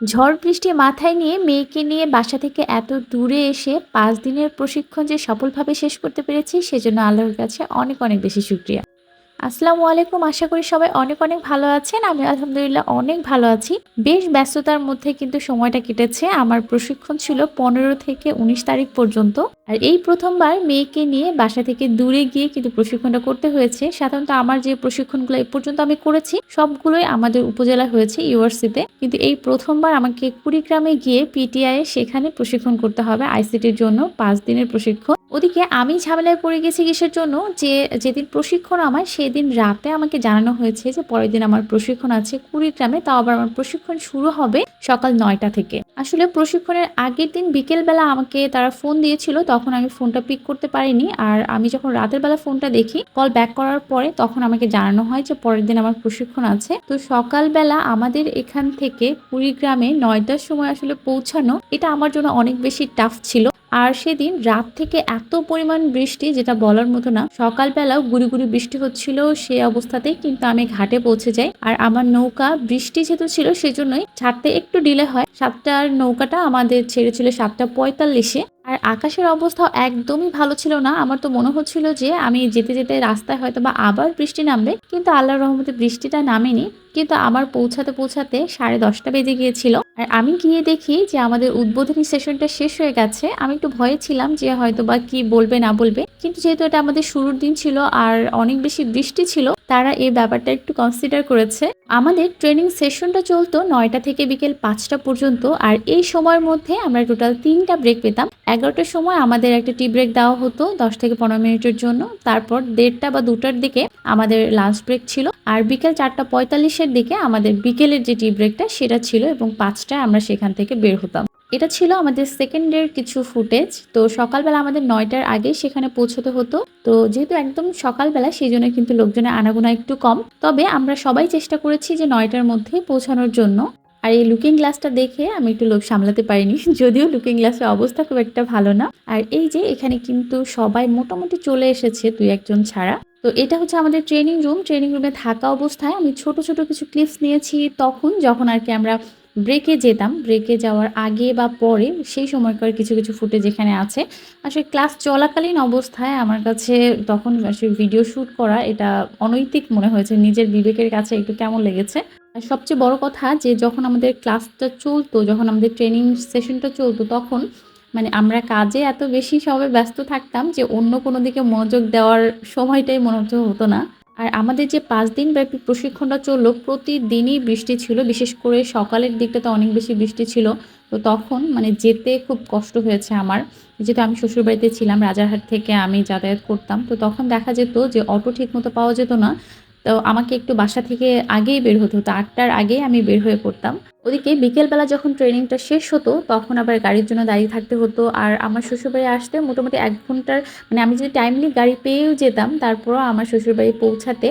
ঝড় বৃষ্টি মাথায় নিয়ে মেয়েকে নিয়ে বাসা থেকে এত দূরে এসে পাঁচ দিনের প্রশিক্ষণ যে সফলভাবে শেষ করতে পেরেছি, সেজন্য আল্লাহর কাছে অনেক অনেক বেশি শুক্রিয়া। আসসালামু আলাইকুম। আশা করি সবাই অনেক অনেক ভালো আছেন। আমি আলহামদুলিল্লাহ অনেক ভালো আছি। বেশ ব্যস্ততার মধ্যে কিন্তু সময়টা কেটেছে। আমার প্রশিক্ষণ ছিল পনেরো থেকে উনিশ তারিখ পর্যন্ত। আর এই প্রথমবার মেয়েকে নিয়ে বাসা থেকে দূরে গিয়ে কিন্তু প্রশিক্ষণটা করতে হয়েছে। সাধারণত আমার যে প্রশিক্ষণগুলো এই পর্যন্ত আমি করেছি, সবগুলোই আমাদের উপজেলা হয়েছে ইউআরসিতে কিন্তু এই প্রথমবার আমাকে কুড়িগ্রামে গিয়ে পিটিআই সেখানে প্রশিক্ষণ করতে হবে। আইসিটির জন্য পাঁচ দিনের প্রশিক্ষণ। ওদিকে আমি ঝামেলায় পড়ে গেছি কিসের জন্য? যে যেদিন প্রশিক্ষণ আমার সেদিন রাতে আমাকে জানানো হয়েছে যে পরের দিন আমার প্রশিক্ষণ আছে কুড়িগ্রামে তাও আবার আমার প্রশিক্ষণ শুরু হবে সকাল নয়টা থেকে। আসলে প্রশিক্ষণের আগের দিন বিকেলবেলা আমাকে তারা ফোন দিয়েছিল, তখন আমি ফোনটা পিক করতে পারিনি। আর আমি যখন রাতের বেলা ফোনটা দেখি, কল ব্যাক করার পরে তখন আমাকে জানানো হয় যে পরের দিন আমার প্রশিক্ষণ আছে। তো সকালবেলা আমাদের এখান থেকে কুড়িগ্রামে নয়টার সময় আসলে পৌঁছানো, এটা আমার জন্য অনেক বেশি টাফ ছিল। আর সেদিন রাত থেকে এত পরিমাণ বৃষ্টি, যেটা বলার মতো না, সকালবেলাও গুড়ি গুড়ি বৃষ্টি হচ্ছিল সে অবস্থাতেই কিন্তু আমি ঘাটে পৌঁছে যাই। আর আমার নৌকা বৃষ্টি যেহেতু ছিল, সেজন্যই ছাড়তে একটু ডিলে হয়। সাতটার নৌকাটা আমাদের ছেড়েছিল সাতটা পঁয়তাল্লিশে। আর আকাশের অবস্থাও একদমই ভালো ছিল না। আমার তো মনে হচ্ছিল যে, আমি যেতে যেতে রাস্তায় হয়তো বা আবার বৃষ্টি নামবে, কিন্তু আল্লাহর রহমতে বৃষ্টিটা নামেনি। কিন্তু আমার পৌঁছাতে পৌঁছাতে সাড়ে দশটা বেজে গিয়েছিল। আর আমি গিয়ে দেখি যে আমাদের উদ্বোধনী সেশনটা শেষ হয়ে গেছে। আমি একটু ভয়ে ছিলাম যে হয়তো বা কি বলবে না বলবে। কিন্তু যেহেতু এটা আমাদের শুরুর দিন ছিল আর অনেক বেশি বৃষ্টি ছিল, তারা এই ব্যাপারটা একটু কনসিডার করেছে। আমাদের ট্রেনিং সেশনটা চলতো নয়টা থেকে বিকেল পাঁচটা পর্যন্ত আর এই সময়ের মধ্যে আমরা টোটাল তিনটা ব্রেক পেতাম। এগারোটার সময় আমাদের একটা টি ব্রেক দেওয়া হতো দশ থেকে পনেরো মিনিটের জন্য। তারপর দেড়টা বা দুটার দিকে আমাদের লাঞ্চ ব্রেক ছিল। আর বিকেল চারটা পঁয়তাল্লিশের দিকে আমাদের বিকেলের যে টি ব্রেকটা সেটা ছিল এবং পাঁচটায় আমরা সেখান থেকে বের হতাম। এটা ছিল আমাদের সেকেন্ডের কিছু ফুটেজ তো সকালবেলা আমাদের নয়টার আগে সেখানে পৌঁছতে হতো। তো যেহেতু একদম সকালবেলা, সেই জন্য কিন্তু লোকজনের আনাগোনা একটু কম। তবে আমরা সবাই চেষ্টা করেছি যে নয়টার মধ্যেই পৌঁছানোর জন্য। আর এই লুকিং গ্লাসটা দেখে আমি একটু লোক সামলাতে পারিনি। যদিও লুকিং গ্লাসের অবস্থা খুব একটা ভালো না। আর এই যে এখানে কিন্তু সবাই মোটামুটি চলে এসেছে, দুই একজন ছাড়া। তো এটা হচ্ছে আমাদের ট্রেনিং রুম ট্রেনিং রুমে থাকা অবস্থায় আমি ছোট ছোট কিছু ক্লিপস নিয়েছি তখন যখন আর কি আমরা ব্রেকে যেতাম। ব্রেকে যাওয়ার আগে বা পরে সেই সময়কার কিছু কিছু ফুটেজ এখানে আছে। আসলে ক্লাস চলাকালীন অবস্থায় আমার কাছে তখন আসলে ভিডিও শ্যুট করা এটা অনৈতিক মনে হয়েছে। নিজের বিবেকের কাছে একটু কেমন লেগেছে। আর সবচেয়ে বড় কথা যে যখন আমাদের ক্লাসটা চলতো, যখন আমাদের ট্রেনিং সেশনটা চলতো, তখন মানে আমরা কাজে এত বেশি সবাই ব্যস্ত থাকতাম যে অন্য কোনো দিকে মনোযোগ দেওয়ার সময়টাই মনে হতো না। আর আমাদের যে পাঁচ দিন ব্যাপী প্রশিক্ষণটা চলল, প্রতিদিনই বৃষ্টি ছিল, বিশেষ করে সকালের দিকটাতে অনেক বেশি বৃষ্টি ছিল। তো তখন মানে যেতে খুব কষ্ট হয়েছে আমার। যেহেতু আমি শ্বশুরবাড়িতে ছিলাম, রাজারহাট থেকে আমি যাতায়াত করতাম, তো তখন দেখা যেত যে অটো ঠিক মতো পাওয়া যেত না। তো আমাকে একটু বাসা থেকে আগেই বের হতে হতো, আটটার আগেই আমি বের হয়ে পড়তাম। ওদিকে বিকেলবেলা যখন ট্রেনিংটা শেষ হতো, তখন আবার গাড়ির জন্য দাঁড়িয়ে থাকতে হতো। আর আমার শ্বশুরবাড়ি আসতে মোটামুটি এক ঘণ্টার মানে আমি যদি টাইমলি গাড়ি পেয়েও যেতাম, তারপরও আমার শ্বশুরবাড়ি পৌঁছাতে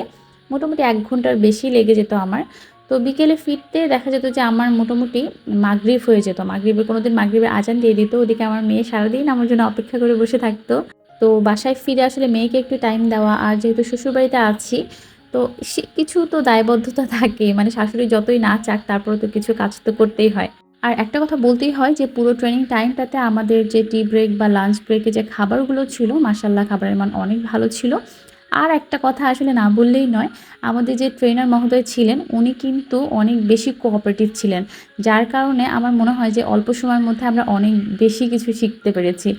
মোটামুটি এক ঘণ্টার বেশি লেগে যেত আমার। তো বিকেলে ফিরতে দেখা যেত যে আমার মোটামুটি মাগরীব হয়ে যেত। মাগরীবের কোনো দিন মাগরীবের আজান দিয়ে দিত। ওদিকে আমার মেয়ে সারাদিন আমার জন্য অপেক্ষা করে বসে থাকতো। তো বাসায় ফিরে আসলে মেয়েকে একটু টাইম দেওয়া, আর যেহেতু শ্বশুরবাড়িতে আছি তো সে কিছু তো দায়বদ্ধতা থাকে মানে শাশুড়ি যতই না চাক তারপরে তো কিছু কাজ তো করতেই হয়। আর একটা কথা বলতেই হয় যে পুরো ট্রেনিং টাইমটাতে আমাদের যে টি ব্রেক বা লাঞ্চ ব্রেকে যে খাবারগুলো ছিল মাসাল্লাহ খাবারের মান অনেক ভালো ছিল। আর একটা কথা আসলে না বললেই নয়, আমাদের যে ট্রেনার মহোদয় ছিলেন, উনি কিন্তু অনেক বেশি কোঅপারেটিভ ছিলেন। যার কারণে আমার মনে হয় যে অল্প সময়ের মধ্যে আমরা অনেক বেশি কিছু শিখতে পেরেছি।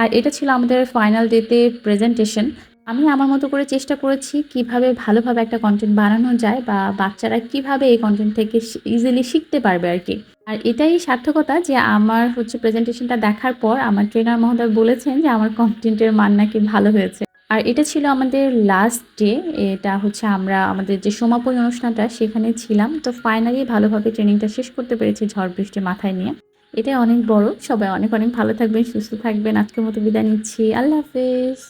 আর এটা ছিল আমাদের ফাইনাল ডেতে প্রেজেন্টেশন আমি আমার মতো করে চেষ্টা করেছি কীভাবে ভালোভাবে একটা কন্টেন্ট বানানো যায় বা বাচ্চারা কীভাবে এই কন্টেন্ট থেকে ইজিলি শিখতে পারবে আর কি। আর এটাই সার্থকতা যে আমার হচ্ছে প্রেজেন্টেশনটা দেখার পর আমার ট্রেনার মহোদয় বলেছেন যে আমার কন্টেন্টের মান নাকি ভালো হয়েছে। আর এটা ছিল আমাদের লাস্ট ডে এটা হচ্ছে আমরা আমাদের যে সমাপনী অনুষ্ঠানটা সেখানে ছিলাম। তো ফাইনালি ভালোভাবে ট্রেনিংটা শেষ করতে পেরেছি ঝড় বৃষ্টি মাথায় নিয়ে। এটা অনেক বড়। সবাই অনেক অনেক ভালো থাকবেন, সুস্থ থাকবেন। আজকের মতো বিদায় নিচ্ছি। আল্লাহ হাফেজ।